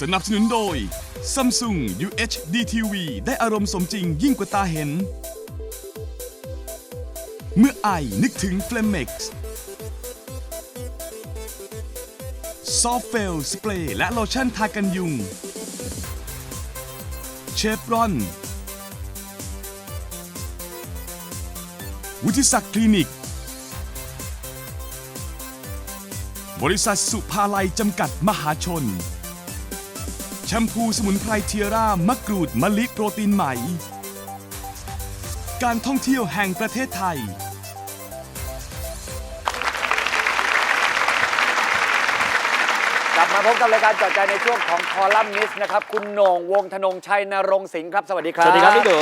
สนับสนุนโดย Samsung UHD TV ได้อารมณ์สมจริงยิ่งกว่าตาเห็น เมื่อไอนึกถึง f l a m e x s o f t f e l สเปรย์และโลชั่นทากันยุง เชฟรอน วุฒิศักดิ์คลินิก บริษัทสุภาลัยจำกัดมหาชน แชมพูสมุนไพรเทียร่ามะกรูดมะลิโปรตีนไหมการท่องเที่ยวแห่งประเทศไทย กลับมาพบกับรายการเจอดใจในช่วงของคอลัมนิสต์นะครับ คุณโหน่งวงธนงชัยนรงค์สิงห์ครับ สวัสดีครับ สวัสดีครับพี่ดู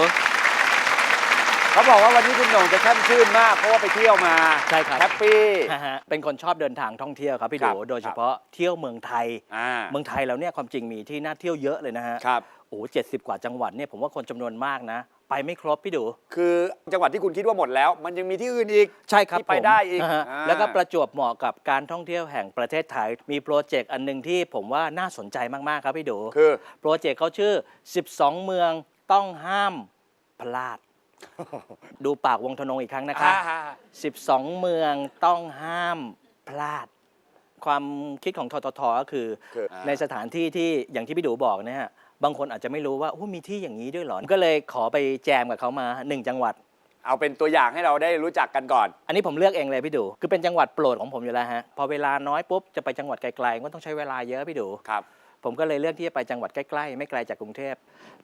เขาบอกว่าวันนี้คุณโหน่งจะแช่มชื่นมากเพราะว่าไปเที่ยวมาใช่ครับ แฮปปี้ฮะเป็นคนชอบเดินทางท่องเที่ยวครับพี่ครัดูบโดยเฉพาะเที่ยวเมืองไทย อ่าเมืองไทยแล้วเนี่ยความจริงมีที่น่าเที่ยวเยอะเลยนะฮะครับ โอ้เจ็ดสิบกว่าจังหวัดเนี่ยผมว่าคนจำนวนมากนะ ไปไม่ครบพี่ดู คือจังหวัดที่คุณคิดว่าหมดแล้ว มันยังมีที่อื่นอีก ใช่ครับที่ไปผมได้อีกาฮะอ่าแล้วก็ประจวบเหมาะกับการท่องเที่ยวแห่งประเทศไทย มีโปรเจกต์อันหนึ่งที่ผมว่าน่าสนใจมาก ๆ ครับพี่ดูคือ โปรเจกต์เขาชื่อ 12 เมืองต้องห้ามพลาด ดูปากวงธนงอีกครั้งนะคะ อ่า 12 เมืองต้องห้ามพลาด ความคิดของทททก็คือ คืออ่า ในสถานที่ที่อย่างที่พี่ดูบอกนะฮะบางคนอาจจะไม่รู้ว่าโอ้มีที่อย่างนี้ด้วยเหรอ ก็เลยขอไปแจมกับเขามา1จังหวัด เอาเป็นตัวอย่างให้เราได้รู้จักกันก่อน อันนี้ผมเลือกเองเลยพี่ดูคือเป็นจังหวัดโปรดของผมอยู่แล้วฮะ พอเวลาน้อยปุ๊บจะไปจังหวัดไกลๆก็ต้องใช้เวลาเยอะพี่ดู ครับ ผมก็เลยเลือกที่จะไปจังหวัดใกล้ๆ ไม่ไกลจากกรุงเทพ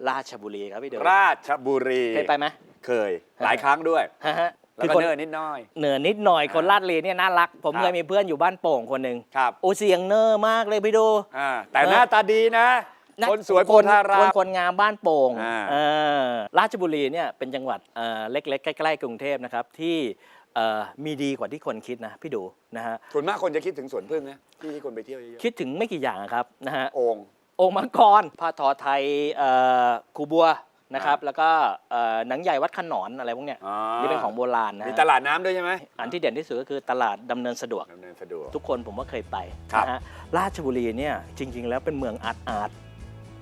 ราชบุรีครับพี่ดูราชบุรีเคยไปไหมเคย หลายครั้งด้วยฮะฮะแล้วคือก็คนเนินนิดหน้อย เหนือนิดหน่อยคนอ่าลาดลีเนี่ยน่ารัก ผมครับเคยมีเพื่อนอยู่บ้านโป่งคนหนึ่งครับโอเสียงเนอร์มากเลยพี่ดูอ่าแต่หน้าตาดีนะคนสวยโพคนธาราคนคนงามบ้านโป่งอ่าเออราชบุรีเนี่ยเป็นจังหวัดเอ่อเล็กๆ ใกล้ ๆ กรุงเทพนะครับที่ เอ่อมีดีกว่าที่คนคิดนะพี่ดูนะฮะส่วนมากคนจะคิดถึงสวนพึ่งนะที่ที่คนไปเที่ยวเยอะคิดถึงไม่กี่อย่างอะครับนะฮะๆโอ่งองค์มังกรผ้าทอไทยเอ่อครูบัวนะครับอ่าแล้วก็เอ่อหนังใหญ่วัดขนอนอะไรพวกเนี้ยอ่านี่เป็นของโบราณนะมีฮะตลาดน้ำด้วยใช่ไหมอันที่เด่นที่สุดก็คือตลาดดำเนินสะดวก ดำเนินสะดวก ทุกคนผมว่าเคยไปครับ นะฮะราชบุรีเนี่ยจริง ๆ แล้วเป็นเมืองอาร์ตอาร์ต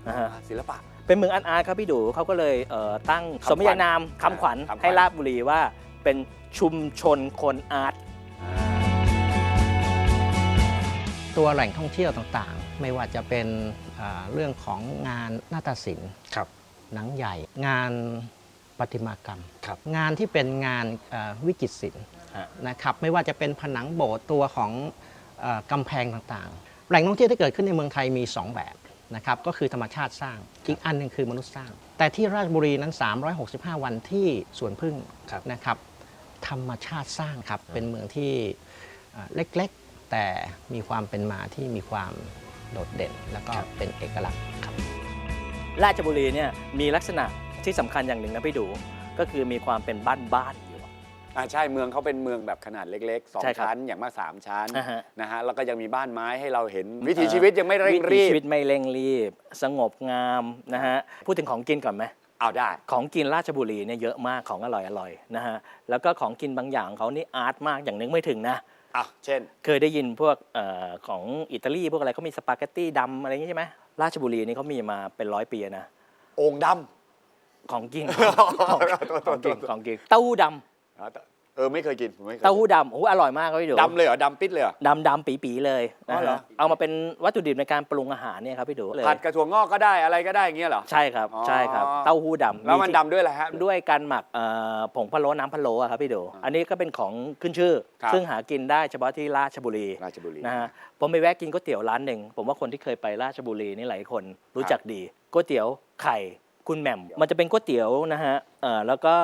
นะฮะศิลปะ เป็นเมืองอาร์ตอาร์ตครับพี่ดูเขาก็เลยเอ่อตั้งคำขวัญสมญานามคำขวัญคำขวัญ ให้ราชบุรีว่าเป็น ชุมชนคนอาร์ตตัวแหล่งท่องเที่ยวต่างๆ ไม่ว่าจะเป็นอ่าเรื่องของงานนาฏศิลป์ครับหนังใหญ่ งานประติมากรรมครับงานที่เป็นงานเอ่อวิจิตรศิลป์ฮะนะครับไม่ว่าจะเป็นผนังโบสถ์ตัวของเออกำแพงต่างๆ แหล่งท่องเที่ยวที่เกิดขึ้นในเมืองไทยมี 2 แบบนะครับก็คือธรรมชาติสร้าง อีกอันหนึ่งคือมนุษย์สร้าง แต่ที่ราชบุรีนั้น 365 วันที่สวนพึ่งนะครับ ธรรมชาติสร้างครับ เป็นเมืองที่เอ่อเล็กๆ แต่มีความเป็นมาที่มีความโดดเด่น แล้วก็เป็นเอกลักษณ์ครับ ราชบุรีเนี่ยมีลักษณะที่สำคัญอย่างหนึ่งนะพี่ดู ก็คือมีความเป็นบ้านๆอยู่อ่าใช่เมืองเขาเป็นเมืองแบบขนาดเล็กๆสองใช่ครับชั้นอย่างมากสามชั้นอ่าฮะนะฮะแล้วก็ยังมีบ้านไม้ให้เราเห็น วิถีชีวิตยังไม่เร่งวิถีรีบชีวิตไม่เร่งรีบ สงบงามนะฮะพูดถึงของกินก่อนไหม เอาได้ ของกินราชบุรีเนี่ยเยอะมากของอร่อยอร่อยนะฮะแล้วก็ของกินบางอย่างเขานี่อาร์ตมากอย่างนึกไม่ถึงนะอะเช่น เคยได้ยินพวกเออของอิตาลีพวกอะไรเขามีสปาเกตตี้ดำอะไรอย่างงี้ใช่ไหมราชบุรีนี่เขามีมาเป็นร้อยปีนะโอ่งดของกินำของกินของกินเต้าหู้ดอ่า เออไม่เคยกินผมไม่เคำยเต้าหู้ดำโอ้โหอร่อยมากครับพี่ดูดำเลยเหรอดำปิดเลยเหรอ ดำดำปีปีๆเลยอ๋นะอเหรอ ฮะเอามาเป็นวัตถุดิบในการปรุงอาหารเนี่ยครับพี่ดูเลยผัดกระถั่วงอกก็ได้อะไรก็ได้อย่างเงี้ยเหรอ ใช่ครับอ๋อ ใช่ครับเต้าหู้ดำแล้วมันที่ดำด้วยอะไรฮะด้วยการหมักเอ่อผงพะโล้น้ำพะโล้อะครับพี่ดูอันนี้ก็เป็นของขึ้นชื่อ ครับ ซึ่งหากินได้เฉพาะที่ราชบุรี ราชบุรี นะฮะผมไปแวะกินก๋วยเตี๋ยวร้านหนึ่งผมว่าคนที่เคยไปราชบุรีนี่หลายคนรู้จักดีก๋วยเตี๋ยวไข่คุณแหม่มมันจะเป็นก๋วยเตี๋ยวนะฮะเอ่อแล้วก็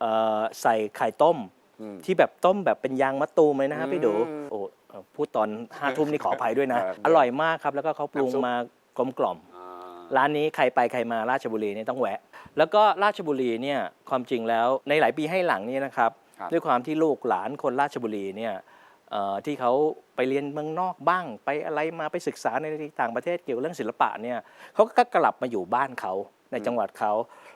เอ่อใส่ไข่ต้ม อืม ที่แบบต้มแบบเป็นยางมะตูมเลยนะฮะพี่ดูอืม โอ้เอ่อพูดตอนห้าทุ่มนี่ขออภัยด้วยนะเอออร่อยมากครับ แล้วก็เขาปรุงน้ำซุป มากลมกล่อม อ่า ร้านนี้ใครไปใครมาราชบุรีเนี่ยต้องแวะ แล้วก็ราชบุรีเนี่ยความจริงแล้วในหลายปีให้หลังเนี่ยนะครับ ครับ ด้วยความที่ลูกหลานคนราชบุรีเนี่ยเอ่อที่เขาไปเรียนเมืองนอกบ้าง ไปอะไรมาไปศึกษาในต่างประเทศเกี่ยวกับเรื่องศิลปะเนี่ยเขาก็กลับมาอยู่บ้านเขา ในจังหวัดเขา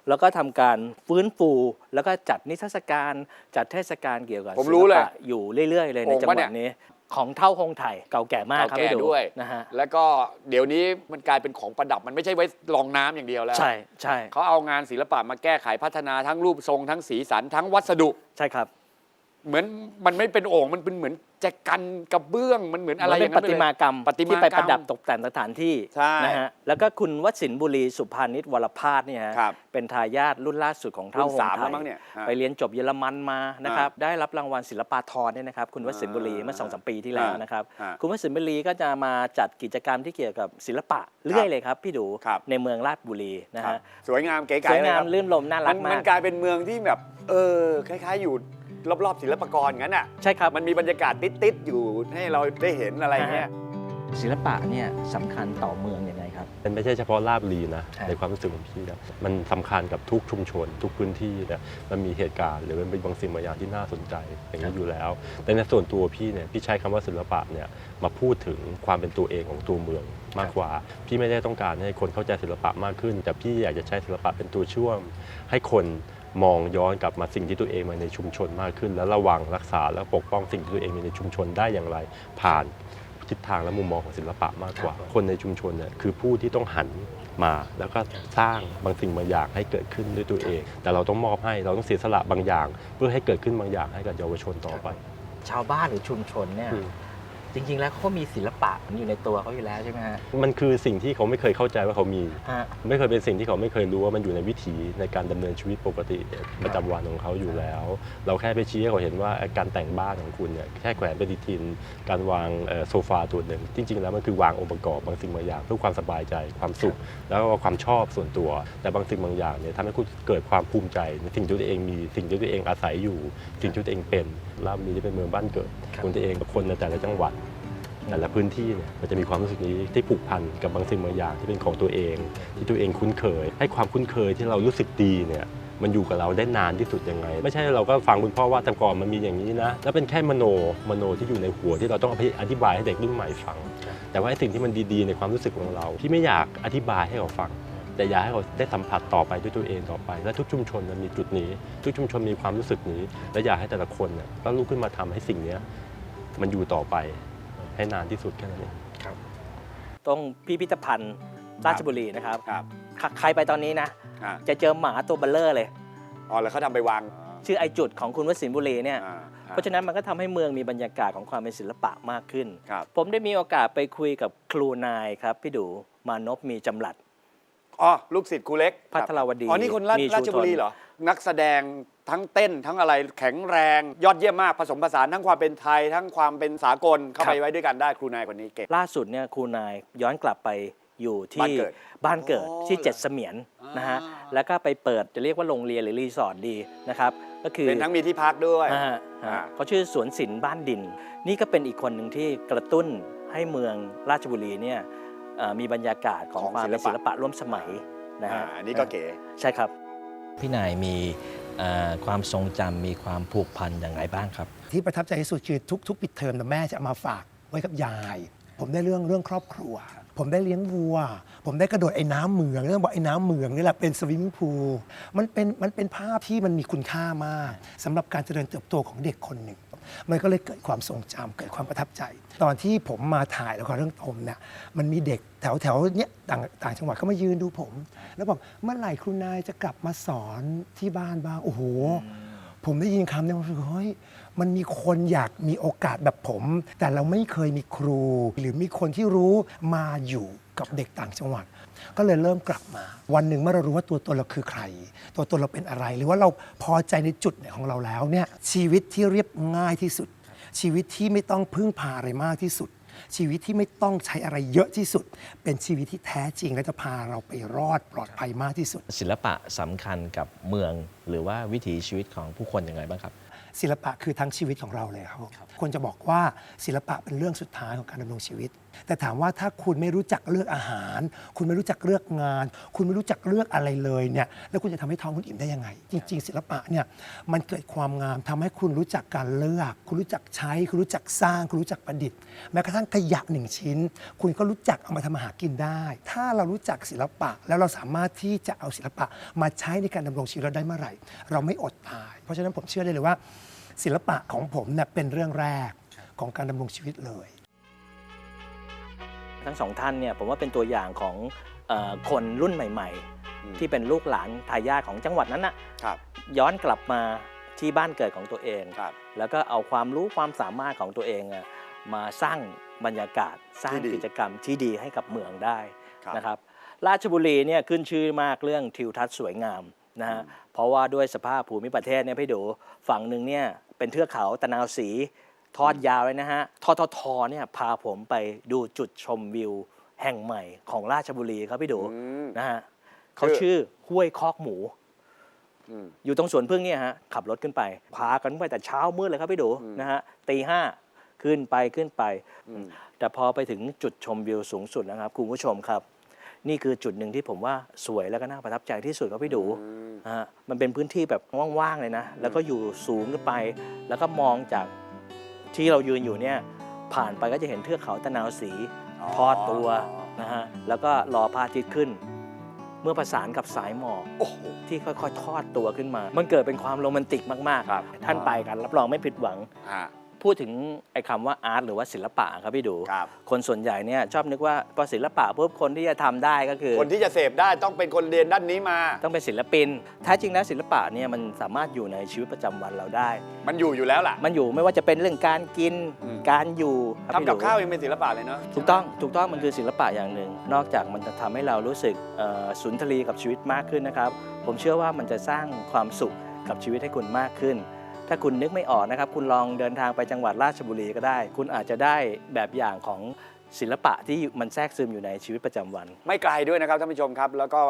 แล้วก็ทำการฟื้นฟูแล้วก็จัดนิทรรศการจัดเทศกาลเกี่ยวกับผมรู้เลยศิปะอยู่เรื่อย ๆ เลยในโอ่งจังปะหเนี่วัดยนี้ของเท่าคงไทยเก่าแก่มากครับเก่าแก่พี่ดูด้วยนะฮะแล้วก็เดี๋ยวนี้มันกลายเป็นของประดับมันไม่ใช่ไว้รองน้ำอย่างเดียวแล้ว ใช่ใช่เขาเอางานศิลปะมาแก้ไขพัฒนาทั้งรูปทรงทั้งสีสันทั้งวัสดุใช่ครับ เหมือนมันไม่เป็นโอ่งมันเป็นเหมือนแจกันกระเบื้อง มันเหมือนอะไรมันอเป็ย่านงนั้ปนไปฏิเลยมากรรมประติมากรรมที่ไปประดับตกแต่งสถานที่ใช่นะฮะแล้วก็คุณวสินทร์บุรีสุภานิชวรพาสเนี่ยฮะครับเป็นทายาทรุ่นล่าสุดของเท่ารุ่นคงสามไทแล้วยมั้งเนี่ยฮะไปเรียนจบเยอรมันมานะครับได้รับรางวัลศิลปาธรเนี่ยนะครับคุณวสินทร์บุรีอ่าเมื่อสองสามปีที่แล้วนะครับฮะคุณวสินทร์บุรีก็จะมาจัดกิจกรรมที่เกี่ยวกับศิลปะเรื่อยเลยครับพี่ดูครับ ในเมืองราชบุรีนะครับฮะสวยงามเก๋ไก๋สวยเลยงาคมรับลื่นลมน่ารัมักนมามันก กลายเป็นเมืองที่แบบ เออคล้าย ๆ อยู่ รอบๆศิลปากรงั้นอะใช่ครับมันมีบรรยากาศติดๆอยู่ให้เราได้เห็นอะไรเงี้ยศิลปะเนี่ยสำคัญต่อเมืองยังไงครับ มันไม่ใช่เฉพาะราชบุรีนะใช่ในความรู้สึกของพี่นะมันสำคัญกับทุกชุมชน ทุกพื้นที่เนี่ยมันมีเหตุการณ์ หรือมันเป็นบางสิ่งบางอย่างที่น่าสนใจอย่างนี้อยู่แล้ว แต่ในส่วนตัวพี่เนี่ยพี่ใช้คำว่าศิลปะเนี่ยมาพูดถึงความเป็นตัวเองของตัวเมืองมากกว่า พี่ไม่ได้ต้องการให้คนเข้าใจศิลปะมากขึ้น แต่พี่อยากจะใช้ศิลปะเป็นตัวช่วงให้คน มองย้อนกลับมาสิ่งที่ตัวเองมาในชุมชนมากขึ้น แล้วระวังรักษาและปกป้องสิ่งที่ตัวเองมีในชุมชนได้อย่างไร ผ่านทิศทางและมุมมองของศิลปะมากกว่า คนในชุมชนเนี่ยคือผู้ที่ต้องหันมาแล้วก็สร้างบางสิ่งบางอย่างให้เกิดขึ้นด้วยตัวเอง แต่เราต้องมอบให้เราต้องเสียสละบางอย่าง เพื่อให้เกิดขึ้นบางอย่างให้กับเยาวชนต่อไป ชาวบ้านหรือชุมชนเนี่ยอืม จริง ๆ แล้วเขาก็มีศิลปะอยู่ในตัวเขาอยู่แล้วใช่ไหมฮะมันคือสิ่งที่เขาไม่เคยเข้าใจว่าเขามี ฮะ ไม่เคยเป็นสิ่งที่เขาไม่เคยรู้ว่ามันอยู่ในวิถีในการดำเนินชีวิตปกติประจำวันของเขาอยู่แล้ว เราแค่ไปชี้ให้เขาเห็นว่าการแต่งบ้านของคุณเนี่ยแค่แขวนปฏิทิน การวางเอ่อโซฟาตัวหนึ่งจริง ๆ แล้วมันคือวางองค์ประกอบบางสิ่งบางอย่างเพื่อความสบายใจความสุข แล้วก็ความชอบส่วนตัว แต่บางสิ่งบางอย่างเนี่ยทำให้คุณเกิดความภูมิใจในสิ่งที่ตัวเองมีสิ่งที่ตัวเองอาศัยอยู่ สิ่งที่ตัวเองเป็นราชบุรีที่เป็นเมืองบ้านเกิดของตัวเองกับคนในแต่ละจังหวัด แต่ละพื้นที่เนี่ยมันจะมีความรู้สึกนี้ที่ผูกพันกับบางสิ่งบางอย่างที่เป็นของตัวเอง ที่ตัวเองคุ้นเคย ให้ความคุ้นเคยที่เรารู้สึกดีเนี่ยมันอยู่กับเราได้นานที่สุดยังไง ไม่ใช่เราก็ฟังคุณพ่อว่าแต่ก่อนมันมีอย่างนี้นะ แล้วเป็นแค่มโนมโนที่อยู่ในหัวที่เราต้องอธิบายให้เด็กรุ่นใหม่ฟัง แต่ว่าไอ้สิ่งที่มันดีๆ ในความรู้สึกของเรา ที่ไม่อยากอธิบายให้เขาฟัง แต่อยากให้เขาได้สัมผัสต่อไปด้วยตัวเองต่อไป และทุกชุมชนมันมีจุดนี้ทุกชุมชนมีความรู้สึกนี้ และอยากให้แต่ละคนเนี่ยก็ลุกขึ้นมาทำให้สิ่งนี้มันอยู่ต่อไป ให้นานที่สุดแค่นั้นเองตรงพิพิธภัณฑ์ราชบุรีนะครับครับใครใครไปตอนนี้นะ อ่าจะเจอหมาตัวเบลเลอร์เลย อ๋อแล้วเขาทำไปวางชื่อไอจุดของคุณวสินทร์บุรีเนี่ย อ่าเพราะฉะนั้นมันก็ทำให้เมืองมีบรรยากาศของความเป็นศิลปะมากขึ้น ครับผมได้มีโอกาสไปคุยกับครูนายครับ พี่ดูมานพมีจำหลัด อ๋อลูกศิษย์ครูเล็กพัทรวดีอ๋อนี่คนราชมีชูราชบุรีทนเหรอ นักแสดงทั้งเต้นทั้งอะไรแข็งแรง ยอดเยี่ยมมากผสมผสานทั้งความเป็นไทย ทั้งความเป็นสากลเข้าไปไว้ด้วยกันได้ครูนายคนนี้เก่ง ล่าสุดเนี่ยครูนายย้อนกลับไปอยู่บ้านที่เกิดบ้านเกิดอ๋อที่เจ็ดเหรอเสมียนนะฮะอ่าแล้วก็ไปเปิดจะเรียกว่าโรงเรียนหรือรีสอร์ทดีนะครับก็คือเป็นทั้งมีที่พักด้วย อ่าฮะอ่า เขาชื่อสวนศิลป์บ้านดิน นี่ก็เป็นอีกคนหนึ่งที่กระตุ้นให้เมืองราชบุรีเนี่ยเอ่อมีบรรยากาศของความเป็นศิลปะร่วมสมัยนะอ่าฮะอันนี้ก็เก๋ ใช่ครับ พี่นายมีความทรงจำมีความผูกพันอย่างไรบ้างครับ ที่ประทับใจที่สุดคือทุกทุกปิดเทอมแม่จะเอามาฝากไว้กับยาย ผมได้เรื่องเรื่องครอบครัว ผมได้เลี้ยงวัว ผมได้กระโดดไอ้น้ำเมืองเรื่องบอกไอ้น้ำเมืองนี่แหละเป็นสวิมมิ่งพูลมันเป็นมันเป็นภาพที่มันมีคุณค่ามากสำหรับการเจริญเติบโตของเด็กคนหนึ่ง มันก็เลยเกิดความทรงจำเกิดความประทับใจ ตอนที่ผมมาถ่ายละครเรื่องผมเนี่ยมันมีเด็กแถวแถวเนี้ยต่างต่างจังหวัดเขามายืนดูผม แล้วบอกเมื่อไหร่ครูนายจะกลับมาสอนที่บ้านบ้างโอ้โหผมได้ยินคำนี้ผมรู้สึกเฮ้ยมันมีคนอยากมีโอกาสแบบผม แต่เราไม่เคยมีครู หรือมีคนที่รู้มาอยู่ กับเด็กต่างจังหวัด ก็เลยเริ่มกลับมา วันหนึ่งเมื่อเรารู้ว่าตัวตนเราคือใคร ตัวตนเราเป็นอะไร หรือว่าเราพอใจในจุดไหนของเราแล้วเนี่ยชีวิตที่เรียบง่ายที่สุด ชีวิตที่ไม่ต้องพึ่งพาอะไรมากที่สุด ชีวิตที่ไม่ต้องใช้อะไรเยอะที่สุด เป็นชีวิตที่แท้จริงและจะพาเราไปรอดปลอดภัยมากที่สุด ศิลปะสำคัญกับเมือง หรือว่าวิถีชีวิตของผู้คนยังไงบ้างครับ ศิลปะคือทั้งชีวิตของเราเลยครับผมคนจะบอกว่าศิลปะเป็นเรื่องสุดท้ายของการดำรงชีวิต แต่ถามว่าถ้าคุณไม่รู้จักเลือกอาหาร คุณไม่รู้จักเลือกงาน คุณไม่รู้จักเลือกอะไรเลยเนี่ยแล้วคุณจะทำให้ท้องคุณอิ่มได้ยังไง จริง ๆ ศิลปะเนี่ยมันเกิดความงามทำให้คุณรู้จักการเลือก คุณรู้จักใช้ คุณรู้จักสร้าง คุณรู้จักประดิษฐ์แม้กระทั่งขยะหนึ่งชิ้น คุณก็รู้จักเอามาทำอาหารกินได้ ถ้าเรารู้จักศิลปะแล้วเราสามารถที่จะเอาศิลปะมาใช้ในการดำรงชีวิตเราได้เมื่อไหร่ เราไม่อดตาย เพราะฉะนั้นผมเชื่อได้เลยว่า ศิลปะของผมเนี่ยเป็นเรื่องแรกของการดำรงชีวิตเลย ทั้งสองท่านเนี่ยผมว่าเป็นตัวอย่างของเออคนรุ่นใหม่อืมๆที่เป็นลูกหลานทายาทของจังหวัดนั้นนะครับ ย้อนกลับมาที่บ้านเกิดของตัวเอง ครับ แล้วก็เอาความรู้ความสามารถของตัวเองอะมาสร้างบรรยากาศ สร้างที่ดี กิจกรรมที่ดีให้กับเมืองได้ ครับ นะครับราชบุรีเนี่ยขึ้นชื่อมากเรื่องทิวทัศน์สวยงามนะฮะเพราะว่าด้วยสภาพภูมิประเทศเนี่ยพี่ดูฝั่งหนึ่งเนี่ยเป็นเทือกเขาตะนาวสี ทอดยาวเลยนะฮะทททเนี่ยพาผมไปดูจุดชมวิวแห่งใหม่ของราชบุรีครับพี่ดูอืม นะฮะเขาคือชื่อห้วยคอกหมู อืม อยู่ตรงสวนพึ่งเนี่ยฮะขับรถขึ้นไปพากันไปแต่เช้ามืดเลยครับพี่ดูอืมนะฮะตีห้าขึ้นไปขึ้นไป อืม แต่พอไปถึงจุดชมวิวสูงสุดนะครับคุณผู้ชมครับ นี่คือจุดหนึ่งที่ผมว่าสวยแล้วก็น่าประทับใจที่สุดครับพี่ดูนะฮะมันเป็นพื้นที่แบบว่างๆเลยนะ แล้วก็อยู่สูงขึ้นไป แล้วก็มองจาก ที่เรายืนอยู่เนี่ยผ่านไปก็จะเห็นเทือกเขาตะนาวสีอ๋อทอดตัวนะฮะแล้วก็รอพระอาทิตย์ขึ้น เมื่อประสานกับสายหมอกโอ้โหที่ค่อยๆ ทอดตัวขึ้นมา มันเกิดเป็นความโรแมนติกมากครับๆท่านไปกันรับรองไม่ผิดหวังฮะ พูดถึงไอ้คำว่าอาร์ตหรือว่าศิลปะครับพี่ดู ครับ คนส่วนใหญ่เนี่ยชอบนึกว่าพอศิลปะปุ๊บคนที่จะทำได้ก็คือ คนที่จะเสพได้ต้องเป็นคนเรียนด้านนี้มา ต้องเป็นศิลปินแท้จริงแล้วศิลปะเนี่ยมันสามารถอยู่ในชีวิตประจำวันเราได้ มันอยู่อยู่แล้วล่ะ มันอยู่ไม่ว่าจะเป็นเรื่องการกิน อืม การอยู่ครับทำกับพี่ดูข้าวยังเป็นศิลปะเลยเนาะถูกต้องถูกต้องมันคือศิลปะอย่างหนึ่ง นอกจากมันจะทำให้เรารู้สึกเอ่อสุนทรีกับชีวิตมากขึ้นนะครับ ผมเชื่อว่ามันจะสร้างความสุขกับชีวิตให้คุณมากขึ้น ถ้าคุณนึกไม่ออกนะครับ คุณลองเดินทางไปจังหวัดราชบุรีก็ได้ คุณอาจจะได้แบบอย่างของศิลปะที่มันแทรกซึมอยู่ในชีวิตประจำวัน ไม่ไกลด้วยนะครับท่านผู้ชมครับ แล้วก็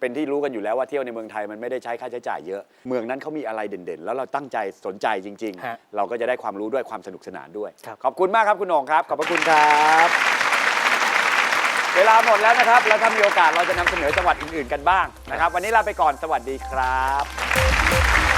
เป็นที่รู้กันอยู่แล้วว่าเที่ยวในเมืองไทยมันไม่ได้ใช้ค่าใช้จ่ายเยอะ เมืองนั้นเขามีอะไรเด่นๆ แล้วเราตั้งใจสนใจจริง ฮะๆ เราก็จะได้ความรู้ด้วยความสนุกสนานด้วย ครับ ขอบคุณมากครับคุณโหน่งครับ ขอบพระคุณครับ เวลาหมดแล้วนะครับ แล้วถ้ามีโอกาสเราจะนำเสนอจังหวัดอื่นๆกันบ้างนะครับ วันนี้ลาไปก่อนสวัสดีครับ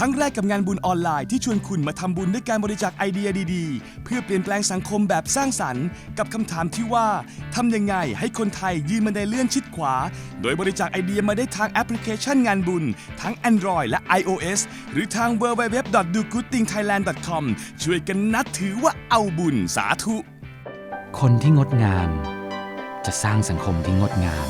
ครั้งแรกกับงานบุญออนไลน์ที่ชวนคุณมาทำบุญด้วยการบริจาคไอเดียดีๆ เพื่อเปลี่ยนแปลงสังคมแบบสร้างสรรค์ กับคำถามที่ว่าทำยังไงให้คนไทยยืนบันเลื่อนชิดขวา โดยบริจาคไอเดียมาได้ทางแอปพลิเคชันงานบุญ ทั้ง Android และ iOS หรือทาง www.dogoodthingthailand.com ช่วยกันนัดถือว่าเอาบุญสาธุ คนที่งดงาม จะสร้างสังคมที่งดงาม